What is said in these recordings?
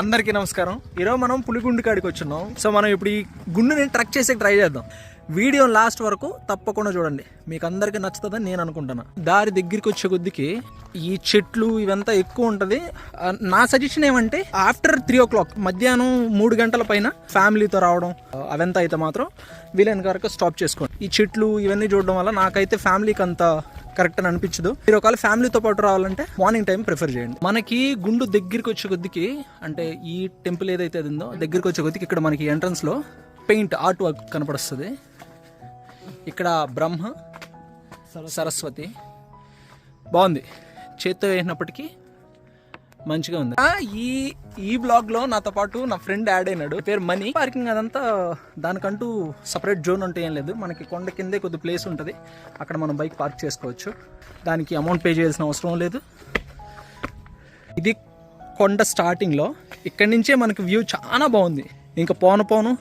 అందరికీ నమస్కారం. ఈరోజు మనం పులిగుండు కాడికి వచ్చున్నాం. సో మనం ఇప్పుడు ఈ గుండుని ట్రక్ చేసి ట్రై చేద్దాం. వీడియో లాస్ట్ వరకు తప్పకుండా చూడండి. మీకు అందరికీ నచ్చుతుందని నేను అనుకుంటున్నా. దారి దగ్గరికి వచ్చే కొద్దికి ఈ చెట్లు ఇవంతా ఎక్కువ ఉంటుంది. నా సజెషన్ ఏమంటే ఆఫ్టర్ త్రీ ఓ క్లాక్ మధ్యాహ్నం మూడు గంటల పైన ఫ్యామిలీతో రావడం అవంతా అయితే మాత్రం వీలైన వరకు స్టాప్ చేసుకోండి. ఈ చెట్లు ఇవన్నీ చూడడం వల్ల నాకైతే ఫ్యామిలీకి అంత కరెక్ట్ అని అనిపించదు. మీరు ఒకవేళ ఫ్యామిలీతో పాటు రావాలంటే మార్నింగ్ టైం ప్రిఫర్ చేయండి. మనకి గుండు దగ్గరికి వచ్చే కొద్దికి అంటే ఈ టెంపుల్ ఏదైతే ఉందో దగ్గరికి వచ్చే కొద్దికి ఇక్కడ మనకి ఎంట్రన్స్లో పెయింట్ ఆర్ట్ వర్క్ కనపడుస్తుంది. ఇక్కడ బ్రహ్మ సరస్వతి. బాగుంది. చేత్తో వేసినప్పటికీ మంచిగా ఉంది. ఈ ఈ బ్లాగ్లో నాతో పాటు నా ఫ్రెండ్ యాడ్ అయినాడు. పేరు మనీ. పార్కింగ్ అదంతా దానికంటూ సపరేట్ జోన్ అంటే ఏం లేదు. మనకి కొండ కిందే కొద్ది ప్లేస్ ఉంటుంది. అక్కడ మనం బైక్ పార్క్ చేసుకోవచ్చు. దానికి అమౌంట్ పే చేయాల్సిన అవసరం లేదు. ఇది కొండ స్టార్టింగ్లో. ఇక్కడి నుంచే మనకి వ్యూ చాలా బాగుంది. ఇంకా పోను పోను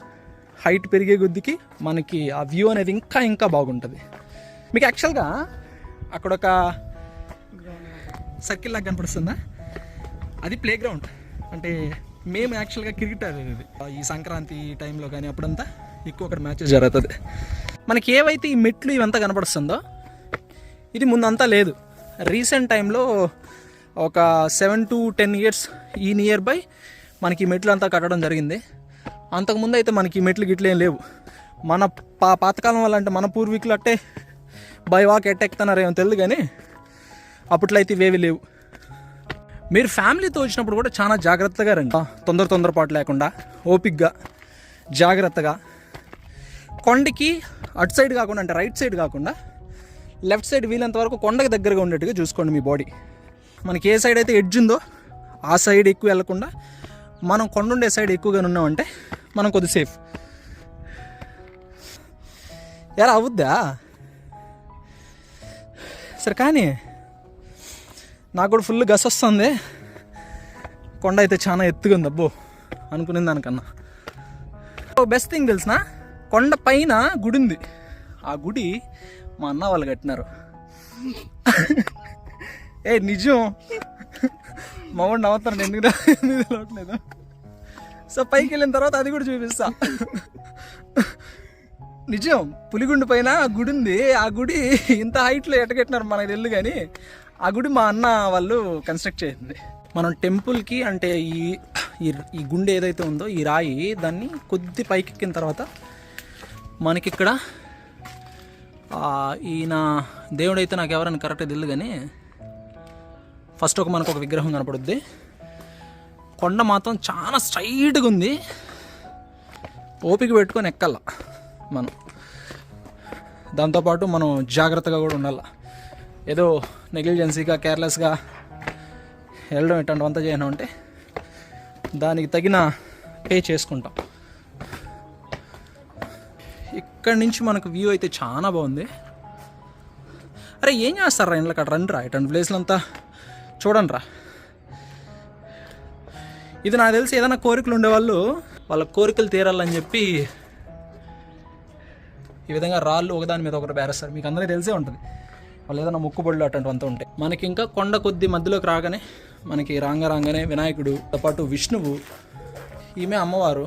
హైట్ పెరిగే కొద్దికి మనకి ఆ వ్యూ అనేది ఇంకా ఇంకా బాగుంటుంది. మీకు యాక్చువల్గా అక్కడ ఒక సర్కిల్ లాగా కనపడుతుందా అది ప్లే గ్రౌండ్ అంటే మేము యాక్చువల్గా క్రికెట్ ఆడేది ఇది. ఈ సంక్రాంతి టైంలో కానీ అప్పుడంతా ఎక్కువ అక్కడ మ్యాచెస్ జరుగుతుంది. మనకి ఏవైతే ఈ మెట్లు ఇవంతా కనపడుస్తుందో ఇది ముందంతా లేదు. రీసెంట్ టైంలో ఒక సెవెన్ టు టెన్ ఇయర్స్ ఈ నియర్ బై మనకి మెట్లు అంతా కట్టడం జరిగింది. అంతకుముందు అయితే మనకి మెట్లు గిట్లేం లేవు. మన పా పాతకాలం వల్ల అంటే మన పూర్వీకులు అట్టే బై వాక్ ఎట్టెక్కుతున్నారేమో తెలియదు కానీ అప్పట్లో అయితే ఇవేవి లేవు. మీరు ఫ్యామిలీతో వచ్చినప్పుడు కూడా చాలా జాగ్రత్తగా రండి. తొందర తొందరపాటు లేకుండా ఓపిక్గా జాగ్రత్తగా. కొండకి అటు సైడ్ కాకుండా అంటే రైట్ సైడ్ కాకుండా లెఫ్ట్ సైడ్ వీలంత వరకు కొండకి దగ్గరగా ఉండేట్టుగా చూసుకోండి మీ బాడీ. మనకి ఏ సైడ్ అయితే ఎడ్జ్ ఉందో ఆ సైడ్ ఎక్కువ వెళ్ళకుండా మనం కొండ ఉండే సైడ్ ఎక్కువగా ఉన్నామంటే మనం కొద్ది సేఫ్. ఎలా అవుద్దా? సరే కానీ నాకు కూడా ఫుల్ గస్ వస్తుంది. కొండ అయితే చాలా ఎత్తుగా ఉంది అబ్బో అనుకునే దానికన్నా బెస్ట్ థింగ్ తెలిసిన? కొండ పైన గుడి ఉంది ఆ గుడి మా అన్న వాళ్ళు కట్టినారు. ఏ నిజం. మా వాడు నవ్వుతాను ఎందుకు సో పైకి వెళ్ళిన తర్వాత అది కూడా చూపిస్తా. నిజం పులిగుండు పైన గుడి ఉంది ఆ గుడి ఇంత హైట్లో ఎట్టగట్టినారు మనకు తెలియదు కానీ ఆ గుడి మా అన్న వాళ్ళు కన్స్ట్రక్ట్ చేసింది. మనం టెంపుల్కి అంటే ఈ ఈ- గుండె ఏదైతే ఉందో ఈ రాయి దాన్ని కొద్ది పైకి ఎక్కిన తర్వాత మనకి ఇక్కడ ఈయన దేవుడైతే నాకు ఎవరైనా కరెక్ట్గా తెలియదు కానీ ఫస్ట్ ఒక మనకు ఒక విగ్రహం కనపడుద్ది. కొండ మాత్రం చాలా స్ట్రైట్గా ఉంది. ఓపిక పెట్టుకొని ఎక్కల్ల మనం. దాంతోపాటు మనం జాగ్రత్తగా కూడా ఉండాలి. ఏదో నెగ్లిజెన్సీగా కేర్లెస్గా వెళ్ళడం ఇట్లాంటివంతా చేయను అంటే దానికి తగిన పే చేసుకుంటాం. ఇక్కడ నుంచి మనకు వ్యూ అయితే చాలా బాగుంది. అరే ఏం చేస్తారా ఇంట్లో అక్కడ రండి రా ఇటువంటి ప్లేస్లు అంతా చూడండి రా. ఇది నాకు తెలిసి ఏదైనా కోరికలు ఉండేవాళ్ళు వాళ్ళ కోరికలు తీరాలని చెప్పి ఈ విధంగా రాళ్ళు ఒకదాని మీద ఒకటి బేరేస్తారు. మీకు అందరికీ తెలిసే ఉంటుంది. వాళ్ళు ఏదైనా ముక్కుబడులు అటువంటివంతా ఉంటాయి. మనకి ఇంకా కొండ కొద్ది మధ్యలోకి రాగానే మనకి రాంగ రాగానే వినాయకుడు పాటు విష్ణువు ఈమె అమ్మవారు.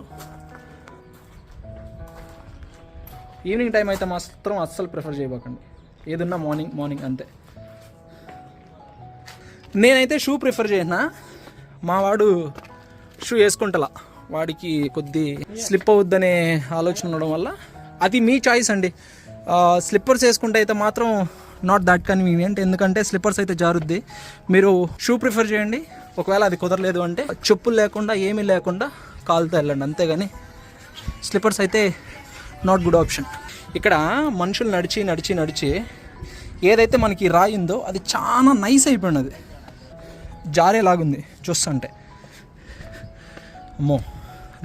ఈవినింగ్ టైం అయితే మాత్రం అస్సలు ప్రిఫర్ చేయబోకండి. ఏదున్నా మార్నింగ్ మార్నింగ్ అంతే. నేనైతే షూ ప్రిఫర్ చేసిన మా వాడు షూ వేసుకుంటలా. వాడికి కొద్ది స్లిప్ అవుద్దనే ఆలోచన ఉండడం వల్ల. అది మీ చాయిస్ అండి. స్లిప్పర్స్ వేసుకుంటే అయితే మాత్రం నాట్ దట్ కన్వీనియంట్ ఎందుకంటే స్లిప్పర్స్ అయితే జారుద్ది. మీరు షూ ప్రిఫర్ చేయండి. ఒకవేళ అది కుదరలేదు అంటే చెప్పులు లేకుండా ఏమీ లేకుండా కాలుతో వెళ్ళండి. అంతేగాని స్లిప్పర్స్ అయితే నాట్ గుడ్ ఆప్షన్ ఇక్కడ మనుషులు నడిచి నడిచి నడిచి ఏదైతే మనకి రాయిందో అది చాలా నైస్ అయిపోయినది. జారేలాగుంది. చూస్తుంటే అమ్మో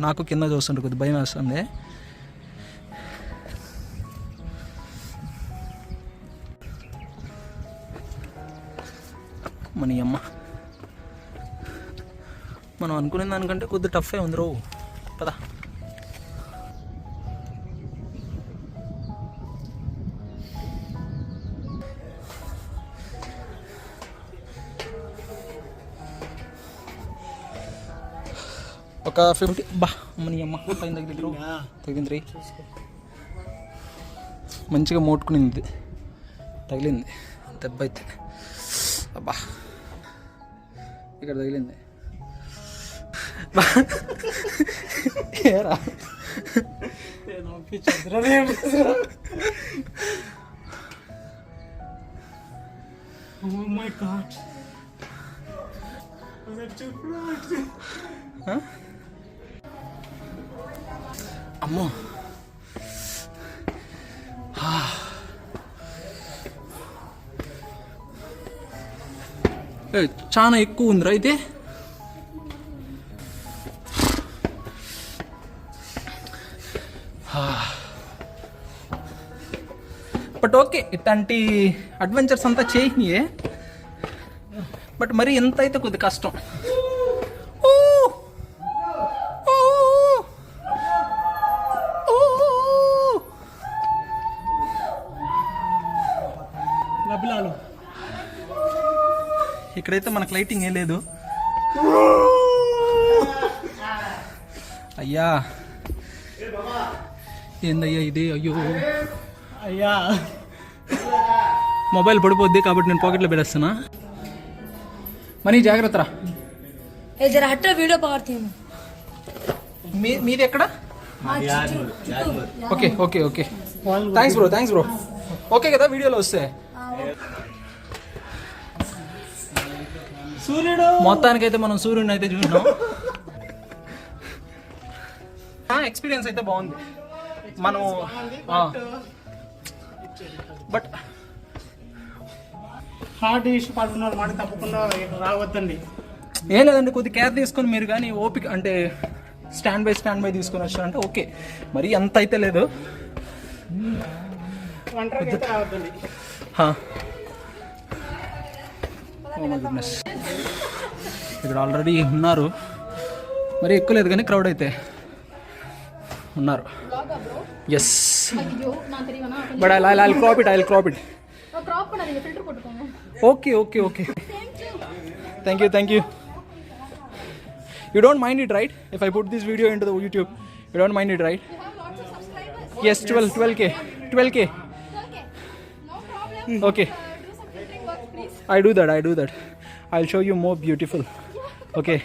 నాకు కింద చూస్తుంటే కొద్ది భయం వేస్తుంది. మన అమ్మ మనం అనుకునే దానికంటే కొద్ది టఫే ఉంది రో. పదా. ఒక ఫిఫ్టీ బా అమ్మని అమ్మ పైన తగిలిద్దరు తగిలింది మంచిగా మోట్టుకునింది తగిలింది. దెబ్బ అయితే అబ్బా. ఇక్కడ తగిలింది. ఏరా? Oh my god. అమ్మో. చాలా ఎక్కువ ఉందిరా అయితే బట్ ఓకే ఇట్లాంటి అడ్వెంచర్స్ అంతా చేయనియే బట్ మరి ఎంత అయితే కొద్ది కష్టం ఊ! ఊ! ఇక్కడైతే మనకు లైటింగ్ ఏ లేదు. అయ్యా. ఏందయ్యా ఇది? అయ్యో. అయ్యా. మొబైల్ పడిపోద్ది కాబట్టి నేను పాకెట్లో పెడేస్తున్నా మనీ జాగ్రత్త రా. వీడియో మీ మీది ఎక్కడ? Okay okay okay. Thanks bro thanks bro okay కదా వీడియోలో వస్తే. సూర్యుడు. మొత్తానికైతే మనం సూర్యుడిని అయితే చూసినాం. ఎక్స్పీరియన్స్ అయితే బాగుంది. మనం బట్ హార్ట్ ఇష్యూ పడుతున్నారు మాట తప్పకుండా రావద్దండి. ఏం లేదండి కొద్ది కేర్ తీసుకొని మీరు కానీ ఓపిక అంటే స్టాండ్ బై స్టాండ్ బై తీసుకొని వచ్చారంటే ఓకే మరి అంత అయితే లేదు. आलरे उ मर एक्त क्रउडते okay okay okay thank you thank you you don't mind it right if I put this video into the YouTube you don't mind it right yes twelve twelve K twelve K okay. I do that I do that I show you more beautiful okay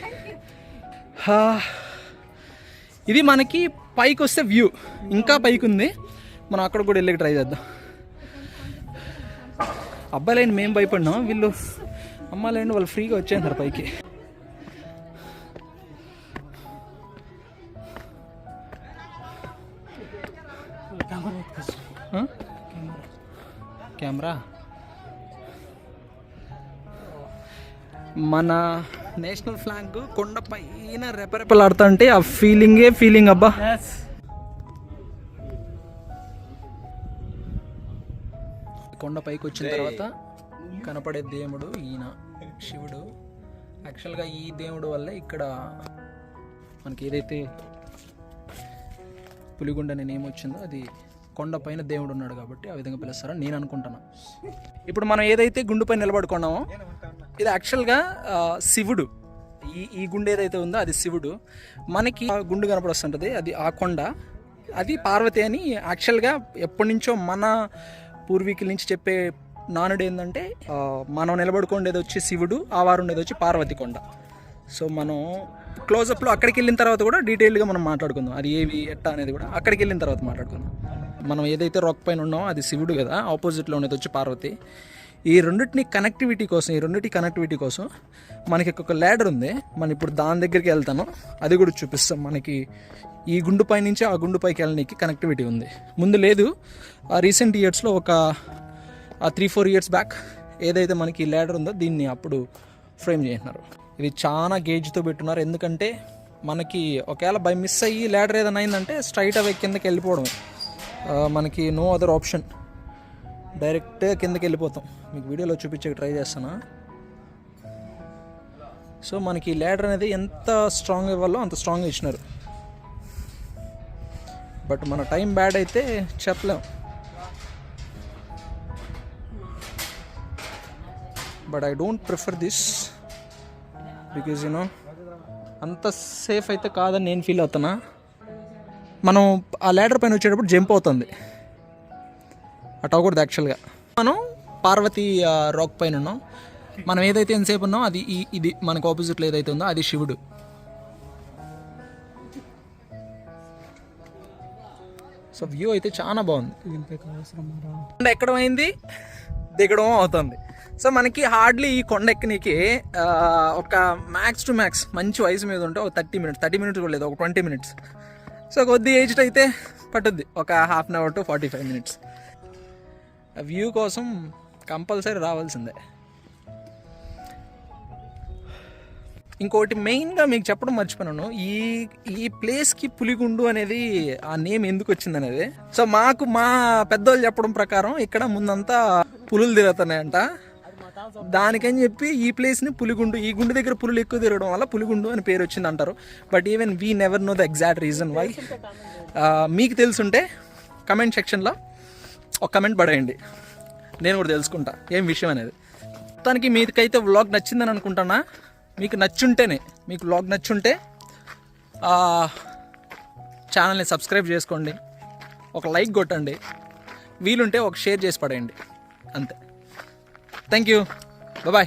ఇది మనకి పైకి వస్తే view ఇంకా పైకి ఉంది. మనం అక్కడ కూడా వెళ్ళి ట్రై చేద్దాం. అబ్బాయిలైన మేము భయపడినాం. వీళ్ళు అమ్మాయిలైన వాళ్ళు ఫ్రీగా వచ్చేసారు పైకి. కెమెరా మన నేషనల్ ఫ్లాగ్ కొండ పైన రెపరెపలాడుతా అంటే ఆ ఫీలింగే ఫీలింగ్ అబ్బా. కొండ పైకి వచ్చిన తర్వాత కనపడే దేవుడు ఈయన శివుడు. యాక్చువల్గా ఈ దేవుడు వల్ల ఇక్కడ మనకి ఏదైతే పులిగుండ అనే నేమ్ వచ్చిందో అది కొండ పైన దేవుడు ఉన్నాడు కాబట్టి ఆ విధంగా పిలుస్తారని నేను అనుకుంటున్నా. ఇప్పుడు మనం ఏదైతే గుండు పైన నిలబడుకున్నామో ఇది యాక్చువల్గా శివుడు. ఈ ఈ గుండె ఏదైతే ఉందో అది శివుడు. మనకి ఆ గుండు కనపడొస్తుంటుంది అది ఆ కొండ. అది పార్వతి అని యాక్చువల్గా ఎప్పటి నుంచో మన పూర్వీకుల నుంచి చెప్పే నానుడు ఏంటంటే మనం నిలబడుకుండేది వచ్చి శివుడు ఆ వారు ఉండేది వచ్చి పార్వతి కొండ. సో మనం క్లోజప్లో అక్కడికి వెళ్ళిన తర్వాత కూడా డీటెయిల్గా మనం మాట్లాడుకుందాం. అది ఏవి ఎట్టా అనేది కూడా అక్కడికి వెళ్ళిన తర్వాత మాట్లాడుకుందాం. మనం ఏదైతే రాక్ పైన ఉన్నామో అది శివుడు కదా ఆపోజిట్లో ఉండేది వచ్చి పార్వతి. ఈ రెండింటిని కనెక్టివిటీ కోసం ఈ రెండింటి కనెక్టివిటీ కోసం మనకి ఒక ల్యాడర్ ఉంది. మనం ఇప్పుడు దాని దగ్గరికి వెళ్తాను. అది కూడా చూపిస్తాం మనకి. ఈ గుండు పై నుంచి ఆ గుండు పైకి వెళ్ళడానికి కనెక్టివిటీ ఉంది. ముందు లేదు. ఆ రీసెంట్ ఇయర్స్లో ఒక త్రీ ఫోర్ ఇయర్స్ బ్యాక్ ఏదైతే మనకి ఈ ల్యాడర్ ఉందో దీన్ని అప్పుడు ఫ్రేమ్ చేసినారు. ఇది చాలా గేజ్తో పెట్టున్నారు. ఎందుకంటే మనకి ఒకవేళ బై మిస్ అయ్యి ల్యాడర్ ఏదైనా అయిందంటే స్ట్రైట్ అవే కిందకి వెళ్ళిపోవడం మనకి నో అదర్ ఆప్షన్ డైరెక్ట్ కిందకి వెళ్ళిపోతాం మీకు వీడియోలో చూపించే ట్రై చేస్తాను? సో మనకి ల్యాడర్ అనేది ఎంత స్ట్రాంగ్ ఇవ్వాలో అంత స్ట్రాంగ్ ఇచ్చినారు. బట్ మన టైం బ్యాడ్ అయితే చెప్పలేం. But I don't prefer this because you know అంత సేఫ్ అయితే కాదని నేను ఫీల్ అవుతున్నా. మనం ఆ ల్యాడర్ పైన వచ్చేటప్పుడు జంప్ అవుతుంది. అటు అవ్వకూడదు యాక్చువల్గా మనం పార్వతి రాక్ పైన ఉన్నాం. మనం ఏదైతే ఎంతసేపు ఉన్నాం అది ఈ ఇది మనకు ఆపోజిట్లో ఏదైతే ఉందో అది శివుడు. సో వ్యూ అయితే చాలా బాగుంది. కొండ ఎక్కడం అయింది? దిగడం అవుతుంది. సో మనకి హార్డ్లీ ఈ కొండ ఎక్కనికి ఒక మ్యాక్స్ టు మ్యాక్స్ మంచి వయసు మీద ఉంటే ఒక థర్టీ మినిట్స్ థర్టీ మినిట్స్ కూడా లేదు ఒక ట్వంటీ మినిట్స్ సో కొద్ది ఏజ్డ్ అయితే పట్టుద్ది ఒక half an hour to forty five minutes view కోసం కంపల్సరీ రావాల్సిందే. ఇంకోటి మెయిన్గా మీకు చెప్పడం మర్చిపోయాను. ఈ ఈ ప్లేస్కి పులిగుండు అనేది ఆ నేమ్ ఎందుకు వచ్చింది అనేది. సో మాకు మా పెద్దోళ్ళు చెప్పడం ప్రకారం ఇక్కడ ముందంతా పులులు తిరుగుతున్నాయంట. దానికని చెప్పి ఈ ప్లేస్ని పులిగుండు ఈ గుండు దగ్గర పులులు ఎక్కువ తిరగడం వల్ల పులిగుండు అని పేరు వచ్చింది అంటారు. But even we never know the exact reason why. మీకు తెలుసుంటే కమెంట్ సెక్షన్లో. ఒక కమెంట్ పడేయండి. నేను కూడా తెలుసుకుంటా. ఏం విషయం అనేది? మొత్తానికి మీకైతే వ్లాగ్ నచ్చిందని అనుకుంటున్నా. మీకు నచ్చుంటేనే మీకు వ్లాగ్ నచ్చుంటే ఛానల్ని సబ్స్క్రైబ్ చేసుకోండి. ఒక లైక్ కొట్టండి. వీలుంటే ఒక షేర్ చేసి పడేయండి. అంతే. Thank you bye